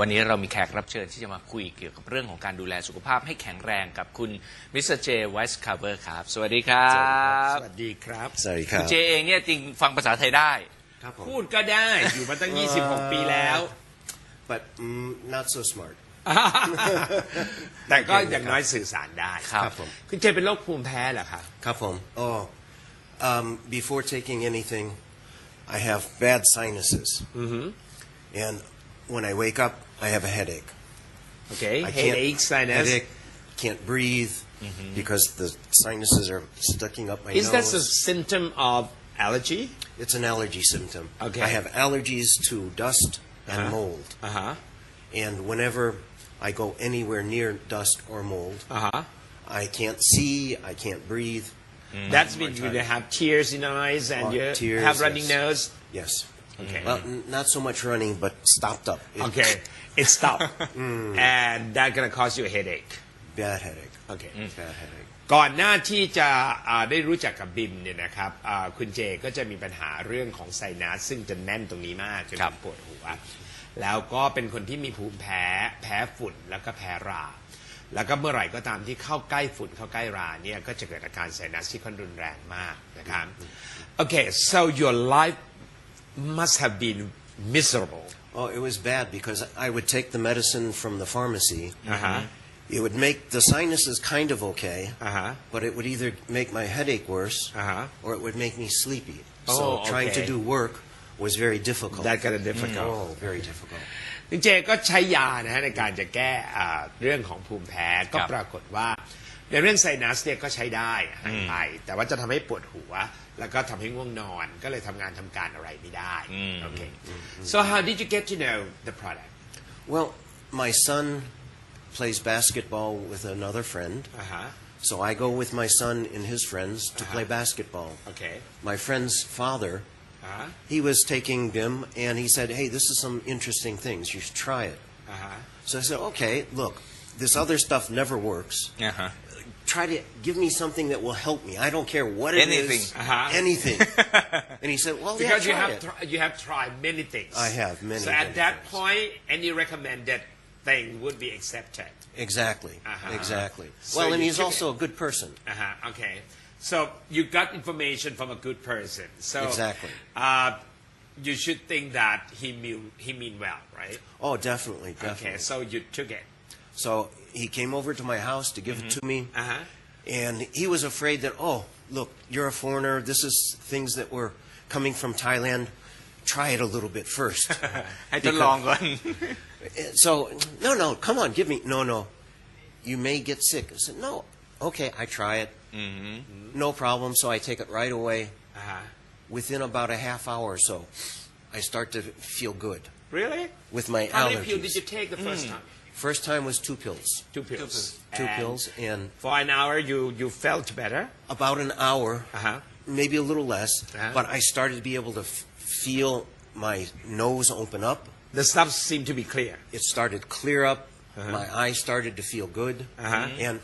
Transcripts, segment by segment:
วันนี้เรามีแขกรับเชิญที่จะมาคุยเกี่ยวกับเรื่องของการดูแลสุขภาพให้แข็งแรงกับคุณมิสเตอร์เจไวส์คาเวอร์ครับ สวัสดีครับสวัสดีครับสวัสดีคคุรัณบเจเองเนี่ยจริงฟังภาษาไทยได้ ครับผม พูดก็ได้อยู่มาตั้ง 26 ปีแล้ว but mm, not so smart แต่ก็อย่างน้อยสื่อสารได้ครับครับผม คุณเจเป็นโรคภูมิแพ้เหรอคะครับผม oh um, before taking anything I have bad sinuses and when I wake up, I have a headache. Okay, I headache, sinus. Headache, can't breathe mm-hmm. because the sinuses are sticking up my nose. Is that a symptom of allergy? It's an allergy symptom. Okay. I have allergies to dust and uh-huh. mold. Uh-huh, And whenever I go anywhere near dust or mold, uh-huh. I can't see, I can't breathe. That's when you have tears in your eyes and uh, you tears, have running yes. nose. Yes. Okay. Well, n- not so much running, but stopped up. It- okay it stop and that gonna cause you a headache Bad headache. okay Bad headache. ก่อนหน้าที่จะอ่าได้รู้จักกับบิมเนี่ยนะครับอ่าคุณเจก็จะมีปัญหาเรื่องของไซนัสซึ่งจะแน่นตรงนี้มากจนครับปวดหัว แล้วก็เป็นคนที่มีภูมิแพ้แพ้ฝุ่นแล้วก็แพ้รา แล้วก็เมื่อไหร่ก็ตามที่เข้าใกล้ฝุ่นเข้าใกล้ราเนี่ยก็จะเกิดอาการไซนัสที่ค่อนรุนแรงมากนะครับ Okay so your life must have been miserable Oh, it was bad because I would take the medicine from the pharmacy. อ่าฮะ It would make the sinuses kind of okay, อ่าฮะ but it would either make my headache worse อ่าฮะ or it would make me sleepy. Oh, so trying to okay. do work was very difficult. that kind of difficult Oh, very difficult. คุณเจก็ใช้ยานะฮะในการจะแก้อ่าเรื่องของภูมิแพ้ก็ ครับ ปรากฏว่า ในเรื่องไซนัสเนี่ยก็ใช้ได้หายไป แต่ว่าจะทำให้ปวดหัว แล้วก็ทำให้ง่วงนอน ก็เลยทำงานทำการอะไรไม่ได้โอเค so how did you get to know the product Well, my son plays basketball with another friend. อ่าฮะ So I go with my son and his friends to Uh-huh. play basketball. โอเค My friend's father, อ่าฮะ he was taking BIM and he said, Hey, this is some interesting things. You should try it. อ่าฮะ So I said, Okay, look, this other stuff never works. อ่าฮะ Try to give me something that will help me. I don't care what it is. Anything. Uh-huh. Anything. and he said, Well, because yeah, you have it. tr- you have tried many things I have many, so at many that things. point any recommended thing would be accepted Exactly. Uh-huh. Exactly. So well, and he's also a good person. Uh-huh, okay. So you got information from a good person. So Exactly. Uh, you should think that he mean he mean well, right? Oh, definitely, definitely. Okay. So you took it. So he came over to my house to give it to me. Uh huh. And he was afraid that, oh, look, you're a foreigner. This is things that were coming from Thailand. Try it a little bit first. ให้ทดลองก่อน so, no, no, come on, give me. No, no. You may get sick. I said, no. Okay, I try it. No problem. So I take it right away. Uh huh. Within about a half hour or so, I start to feel good Really? with my How many allergies. pills did you take the first time? First time was two pills. Two pills. Two And pills. And For an hour, you you felt better. about an hour, Uh huh. maybe a little less, Uh-huh. but I started to be able to f- feel my nose open up. The stuff seemed to be clear. It started clear up. My eyes started to feel good, Uh-huh. and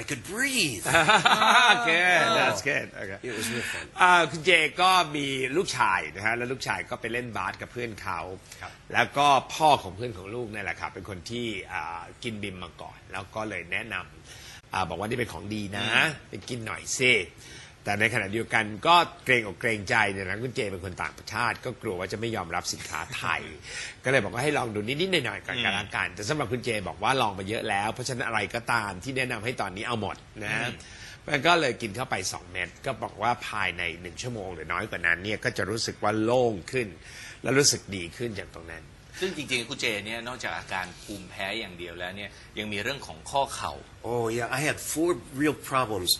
I could breathe. good. That's good. Okay. it was real fun. อ่าคุณเจก็มีลูกชายนะฮะแล้วลูกชายก็ไปเล่นบาสกับเพื่อนเขาแล้วก็พ่อของเพื่อนของลูกเนี่ยแหละครับเป็นคนที่อ่ากินบิมมาก่อน แล้วก็เลยแนะนำอาบอกว่านี่เป็นของดีนะไปกินหน่อยซิ แต่ในขณะเดียวกันก็เกรงอกเกรงใจเนี่ยนะคุณเจเป็นคนต่างประเทศก็กลัวว่าจะไม่ยอมรับสินค้าไทย ก็เลยบอกว่าให้ลองดูนิดๆหน่อยๆก่อนกันละกันแต่สำหรับคุณเจบอกว่าลองมาเยอะแล้ว เพราะฉะนั้นอะไรก็ตามที่แนะนำให้ตอนนี้เอาหมดนะมันก็เลยกินเข้าไป 2 เม็ดก็บอกว่าภายใน 1 ชั่วโมงหรือน้อยกว่านั้นเนี่ยก็จะรู้สึกว่าโล่งขึ้น และรู้สึกดีขึ้นจากตรงนั้น ซึ่งจริงๆคุณเจเนี่ยนอกจากอาการภูมิแพ้อย่างเดียวแล้วเนี่ยยังมีเรื่องของข้อเข่า Oh yeah, I had four real problems: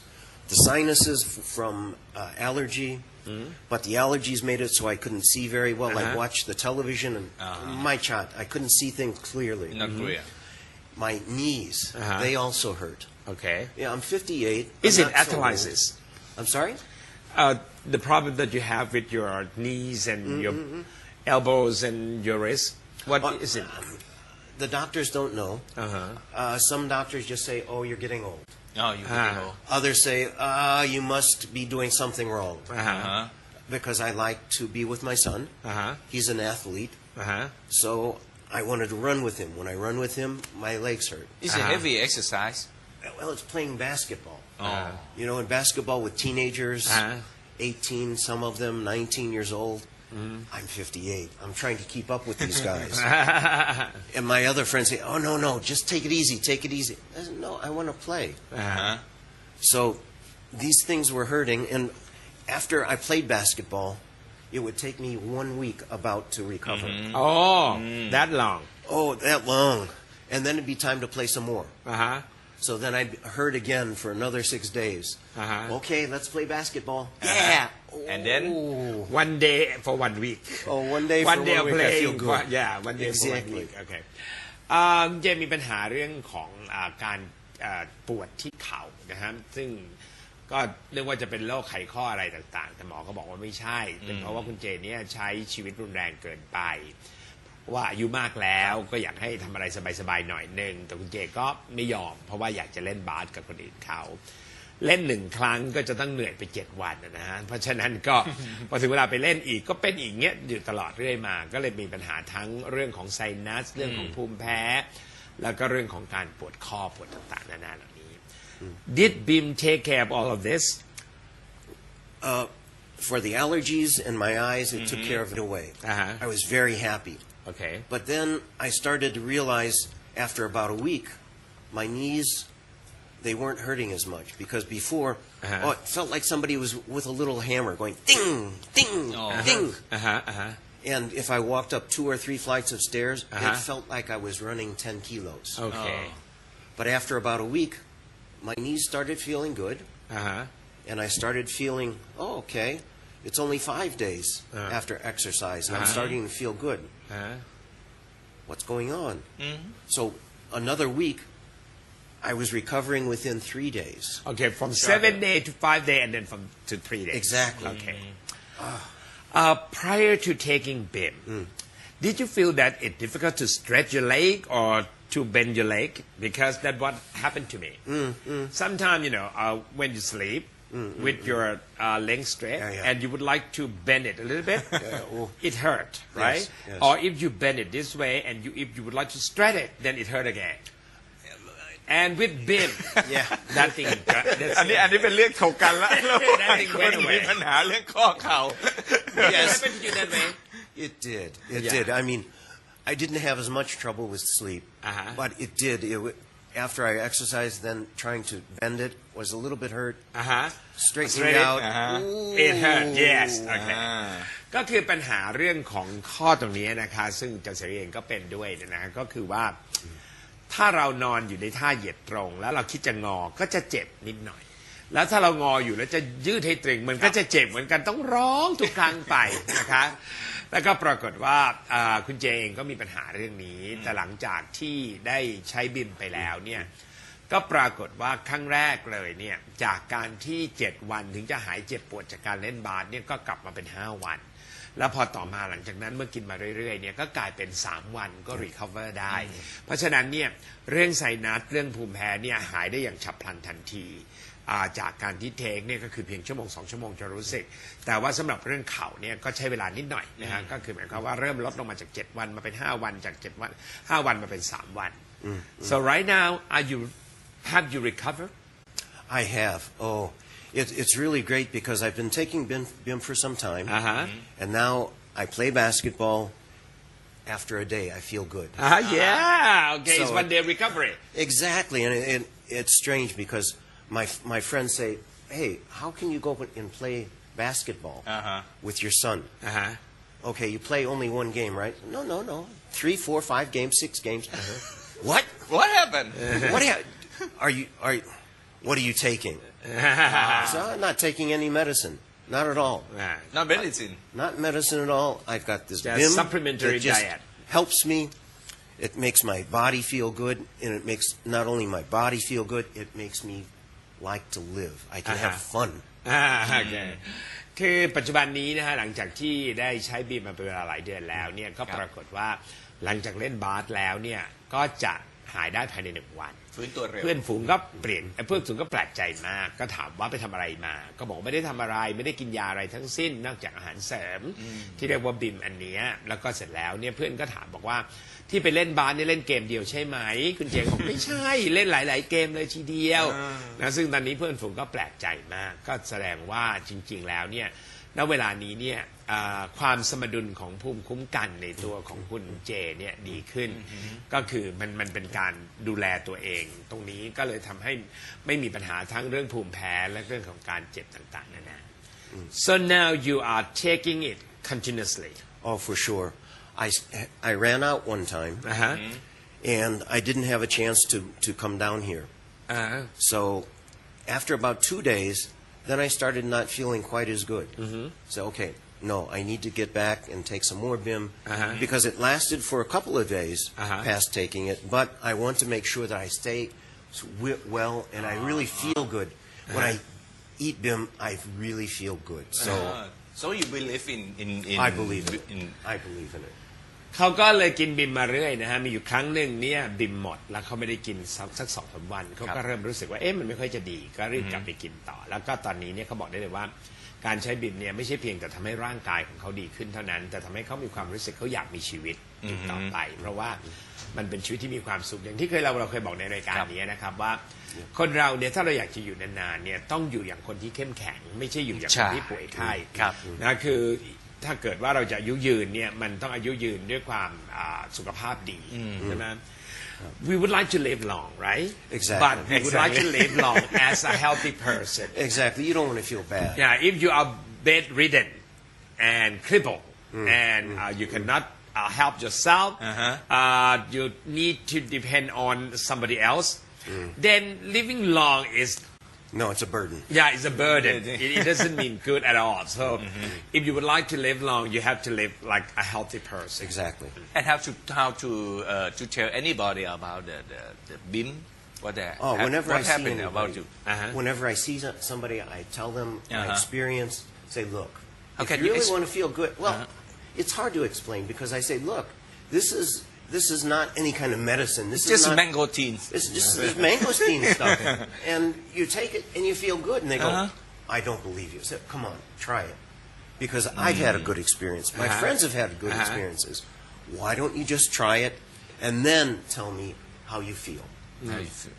the sinuses f- from uh, allergy, mm-hmm. but the allergies made it so I couldn't see very well. I Uh-huh. watched the television and Uh-huh. my chat. I couldn't see things clearly. North mm-hmm. clear. My knees, Uh-huh. they also hurt. Okay. Yeah, I'm 58. Is I'm it not so I'm sorry? uh, the problem that you have with your knees and mm-hmm, your elbows and your wrists. What uh, is Uh, it? Um, the doctors don't know. Uh-huh. Uh, some doctors just say, oh, you're getting old. Oh, you Ah. Others say, ah, you must be doing something wrong. Uh-huh. Uh-huh. Because I like to be with my son. Uh-huh. He's an athlete. Uh-huh. So I wanted to run with him. When I run with him, my legs hurt. It's a uh-huh. heavy exercise. Well, it's playing basketball. Oh. You know, in basketball with teenagers, Uh-huh. 18, some of them 19 years old. Mm-hmm. I'm 58. I'm trying to keep up with these guys. and my other friends say, "Oh no, no, just take it easy, take it easy." I said, "No, I want to play." Uh-huh. So these things were hurting, and after I played basketball, it would take me one week about to recover. Mm-hmm. Oh, mm. that long? Oh, that long, and then it'd be time to play some more. Uh huh. So then I'd hurt again for another six days. Uh-huh. Okay, let's play basketball. Yeah. And then? Oh. one day for one week Oh, one day one for day one of week, I playing feel good. yeah one day for one Exactly. week okay อ่าเจมีปัญหาเรื่องของอาการอ่าปวดที่เข่านะฮะซึ่งก็เรียกว่าจะเป็นโรคไขข้ออะไรต่างๆ แต่หมอก็บอกว่าไม่ใช่ เป็นเพราะว่าคุณเจเนี่ยใช้ชีวิตรุนแรงเกินไป ว่าอายุมากแล้วก็อยากให้ทำอะไรสบายๆหน่อยหนึ่งแต่คุณเจก็ไม่ยอม เพราะว่าอยากจะเล่นบาสกับคนอื่นเขา เล่นหนึ่งครั้งก็จะต้องเหนื่อยไปเจ็ดวันนะฮะเพราะฉะนั้นก็ พอถึงเวลาไปเล่นอีกก็เป็นอีกเงี้ยอยู่ตลอดเรื่อยมา ก็เลยมีปัญหาทั้งเรื่องของไซนัส เรื่องของภูมิแพ้ แล้วก็เรื่องของการปวดข้อปวดต่างๆนานาเหล่านี้ Did Bim take care of all of this Uh, for the allergies in my eyes, it took care of it away. Uh-huh. I was very happy. Okay. But then I started to realize after about a week, my knees they weren't hurting as much because before, uh-huh. oh, it felt like somebody was with a little hammer going ding, ding, oh. ding. Uh-huh, uh-huh. And if I walked up two or three flights of stairs, it uh-huh. felt like I was running 10 kilos. Okay. Oh. But after about a week, my knees started feeling good. Uh-huh. And I started feeling, oh, okay, it's only five days Uh. after exercise, and I'm uh-huh. starting to feel good. Huh? What's going on? Mm-hmm. So another week, I was recovering within three days. Okay, from seven day to five day, and then from to three days. Exactly. Okay. Mm-hmm. Ah. Uh, prior to taking BIM, mm. did you feel that it's difficult to stretch your leg or to bend your leg? Because that's what happened to me. Mm, mm. Sometimes, you know, uh, when you sleep, with your uh, leg straight Yeah, yeah. and you would like to bend it a little bit oh. it hurt right yes. or if you bend it this way and you if you would like to stretch it then it hurt again and with BIM Yeah. that thing that's อันนี้อันนี้เป็นเรื่องถกกันละ That thing คน went มี away. ปัญหาเรื่องข้อเข่า Yes. happened to you that way It did. It Yeah. did. I mean, I didn't have as much trouble with sleep, Uh-huh. but it did. It, w- after I exercised, then trying to bend it was a little bit hurt. อ่าฮะ Straightening Straight it? out. Uh-huh. ooh. It hurt yes โอเคอ่าก็คือปัญหาเรื่องของข้อตรงนี้นะคะ ซึ่งจันเสรีเองก็เป็นด้วยนะฮะก็คือว่า ถ้าเรานอนอยู่ในท่าเหยียดตรง แล้วเราคิดจะงอก็จะเจ็บนิดหน่อย แล้วถ้าเรางออยู่แล้วจะยืดให้ตรงมันก็จะเจ็บเหมือนกันต้องร้องทุกครั้งไปนะคะ แล้วก็ปรากฏว่าอ่าคุณเจเองก็มีปัญหาเรื่องนี้ แต่หลังจากที่ได้ใช้บิมไปแล้วเนี่ยก็ปรากฏว่าครั้งแรกเลยเนี่ยจากการที่ 7 วันถึงจะหายเจ็บปวดจากการเล่นบาสเนี่ยก็กลับมาเป็น 5 วัน แล้วพอต่อมาหลังจากนั้นเมื่อกินมาเรื่อยๆเนี่ยก็กลายเป็น 3 วันก็ recover ได้ เพราะฉะนั้นเนี่ยเรื่องไซนัสเรื่องภูมิแพ้เนี่ยหายได้อย่างฉับพลันทันทีอ่า จากการที่เทคเนี่ยก็คือเพียงชั่วโมงสองชั่วโมงจะรู้สึก แต่ว่าสำหรับเรื่องเข่าเนี่ยก็ใช้เวลานิดหน่อยนะฮะก็คือหมายความว่าเริ่มลดลงมาจาก 7 วันมาเป็น 5 วันจาก 7 วัน 5 วันมาเป็น 3 วัน so right now are you have you recovered I have. Oh, it, it's really great because I've been taking BIM, BIM for some time, Uh-huh. and now I play basketball. After a day, I feel good. ah yeah okay it's So- one day recovery Exactly, and it, it, it's strange because my, my friends say, hey, how can you go and play basketball uh-huh. with your son? Uh-huh. Okay, you play only one game, right? No, no, no. Three, four, five games, six games. Uh-huh. what? What happened? what ha- are you are you, what are you taking? so I'm not taking any medicine. Not at all. Nah, not medicine. Not medicine at all. I've got this just supplementary just diet. Helps me. It makes my body feel good, and it makes not only my body feel good, it makes me like to live. I can have Uh-huh. fun. อ่าโอเคคือปัจจุบันนี้นะฮะหลังจากที่ได้ใช้บีมมาเป็นเวลาหลายเดือนแล้วเนี่ยก็ปรากฏว่าหลังจากเล่นบาสแล้วเนี่ยก็จะหายได้ภายในหนึ่งวันฟื้นตัวเร็วเพื่อนฝูงก็เปลี่ยนเพื่อนฝูงก็แปลกใจมาก ก็ถามว่าไปทำอะไรมา ก็บอกไม่ได้ทำอะไรไม่ได้กินยาอะไรทั้งสิ้น นอกจากอาหารเสริม ที่เรียกว่าบิมอันเนี้ยแล้วก็เสร็จแล้วเนี่ยเพื่อนก็ถามบอกว่า ที่ไปเล่นบาสเนี่ยเล่นเกมเดียวใช่ไหม คุณเจงบอกไม่ใช่เล่นหลาย ๆ เกมเลยทีเดียวนะซึ่งตอนนี้เพื่อนฝูงก็แปลกใจมาก ก็แสดงว่าจริง ๆ แล้วเนี่ยณเวลานี้เนี่ยอ่าความสมดุลของภูมิคุ้มกันในตัวของคุณเจเนี่ยดีขึ้น ก็คือมันมันเป็นการดูแลตัวเอง ตรงนี้ก็เลยทำให้ไม่มีปัญหาทั้งเรื่องภูมิแพ้และเรื่องของการเจ็บต่าง ๆนานา so now you are taking it continuously Oh, for sure. I, I ran out one time, Uh-huh. and I didn't have a chance to, to come down here. Uh, So after about two days, then I started not feeling quite as good. Mm-hmm. So, okay, no, I need to get back and take some more BIM Uh-huh. because it lasted for a couple of days Uh-huh. past taking it, but I want to make sure that I stay well and I really feel good. When uh-huh. I eat BIM, I really feel good. So uh-huh. So you believe in in, in I believe it. in I believe in it. เขาก็เลยกินบิมมาเรื่อยนะฮะมีอยู่ครั้งหนึ่งเนี่ยบิมหมดแล้วเขาไม่ได้กินสักสักสองสามวันเขาก็เริ่มรู้สึกว่าเอ๊ะมันไม่ค่อยจะดี ก็รีบกลับไปกินต่อ แล้วก็ตอนนี้เนี่ยเขาบอกได้เลยว่า การใช้บิมเนี่ยไม่ใช่เพียงแต่ทำให้ร่างกายของเขาดีขึ้นเท่านั้น แต่ทำให้เขามีความรู้สึกเขาอยากมีชีวิตอีกต่อไป เพราะว่ามันเป็นชีวิตที่มีความสุขอย่างที่เคยเราเราเคยบอกในรายการนี้นะครับว่า คนเราเนี่ยถ้าเราอยากจะอยู่นานๆเนี่ยต้องอยู่อย่างคนที่เข้มแข็ง ไม่ใช่อยู่อย่างคนที่ป่วยไข้ครับนะคือ ถ้าเกิดว่าเราจะอายุยืนเนี่ยมันต้องอายุยืนด้วยความอ่าสุขภาพดีใช่ไหม We would like to live long, right? Exactly. But we would like to Exactly. live long as a healthy person. Exactly. You don't want to feel bad. Yeah, if you are bedridden and crippled and uh, you cannot uh, help yourself, Uh-huh. uh, you need to depend on somebody else, then living long is No, it's a burden. yeah, it's a burden. it, it doesn't mean good at all. So, if you would like to live long, you have to live like a healthy person. Exactly. and how to how to uh, to tell anybody about the the, the BIM what the Oh, hap- whenever what I see happened anybody, about you Uh-huh. whenever I see somebody, I tell them my Uh-huh. experience. Say, look, How if you you really ex- want to feel good, well, Uh-huh. it's hard to explain because I say, look, this is this is not any kind of medicine. This just is not, mango teens It's just this mangosteen stuff, and you take it and you feel good, and they go, Uh-huh. I don't believe you. I said, come on, try it, because I've had a good experience. My Uh-huh. friends have had good Uh-huh. experiences. Why don't you just try it, and then tell me how you feel? How you feel?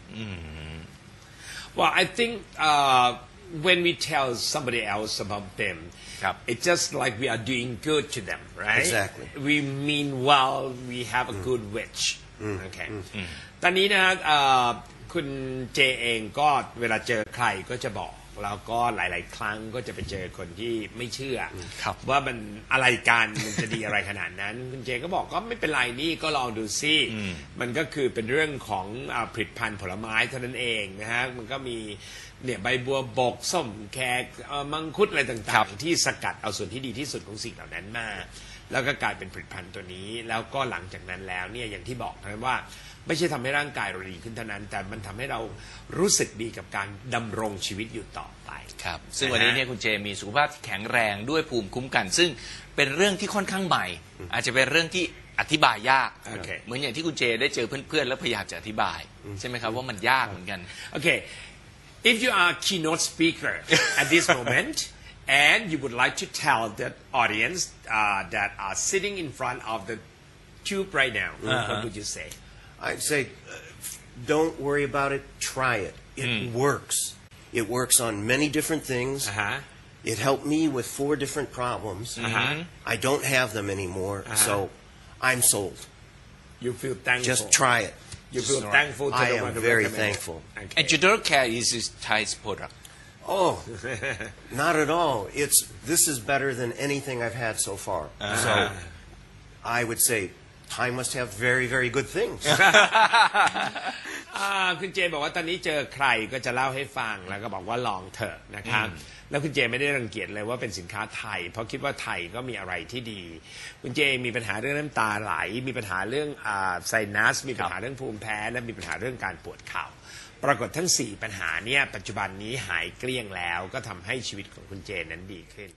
Well, I think uh, when we tell somebody else about them, Yep. it's just like we are doing good to them, right? Exactly. We mean well. We have a good wish. Okay. ตอนนี้นะเอ่อคุณเจเองก็เวลาเจอใครก็จะบอก แล้วก็หลาย ๆ ครั้งก็จะไปเจอคนที่ไม่เชื่อ ครับ ว่ามันอะไรกันมันจะดีอะไรขนาดนั้น คุณเจก็บอกก็ไม่เป็นไรนี่ก็ลองดูซิมันก็คือเป็นเรื่องของอาผลิตภัณฑ์ผลไม้เท่านั้นเองนะฮะมันก็มีเนี่ยใบบัวบกส้มแขกเอ่อมังคุดอะไรครัต่างบๆที่สกัดเอาส่วนที่ดีที่สุดของสิ่งเหล่านั้นมา แล้วก็กลายเป็นผลิตภัณฑ์ตัวนี้ แล้วก็หลังจากนั้นแล้วเนี่ยอย่างที่บอกนะว่า ไม่ใช่ทำให้ร่างกายเราดีขึ้นเท่านั้น แต่มันทำให้เรารู้สึกดีกับการดำรงชีวิตอยู่ต่อไปครับซึ่งวันนี้เนี่ยคุณเจมีสุขภาพที่แข็งแรงด้วยภูมิคุ้มกัน ซึ่งเป็นเรื่องที่ค่อนข้างใหม่ อาจจะเป็นเรื่องที่อธิบายยากโอเคเหมือนอย่างที่คุณเจได้เจอเพื่อนๆ แล้วพยายามจะอธิบาย ใช่ไหมครับว่ามันยากเหมือนกัน Okay, if you are a keynote speaker at this moment and you would like to tell the audience uh, that are sitting in front of the tube right now, what would you say? I'd say, uh, don't worry about it. Try it. It works. It works on many different things. Uh-huh. It helped me with four different problems. Uh-huh. I don't have them anymore, so I'm sold. You feel thankful. Just try it. You feel Right. thankful to I the am very thankful. Okay. and you don't care is this Thai's product Oh, not at all. It's this is better than anything I've had so far. So I would say Thai must have very, very good things. อ่าคุณเจบอกว่าตอนนี้เจอใครก็จะเล่าให้ฟังแล้วก็บอกว่าลองเถอะนะครับ แล้วคุณเจไม่ได้รังเกียจเลยว่าเป็นสินค้าไทย เพราะคิดว่าไทยก็มีอะไรที่ดี คุณเจมีปัญหาเรื่องน้ำตาไหล มีปัญหาเรื่องอ่าไซนัส มีปัญหาเรื่องภูมิแพ้ และมีปัญหาเรื่องการปวดเข่า ปรากฏทั้ง 4 ปัญหาเนี่ยปัจจุบันนี้หายเกลี้ยงแล้ว ก็ทำให้ชีวิตของคุณเจนั้นดีขึ้น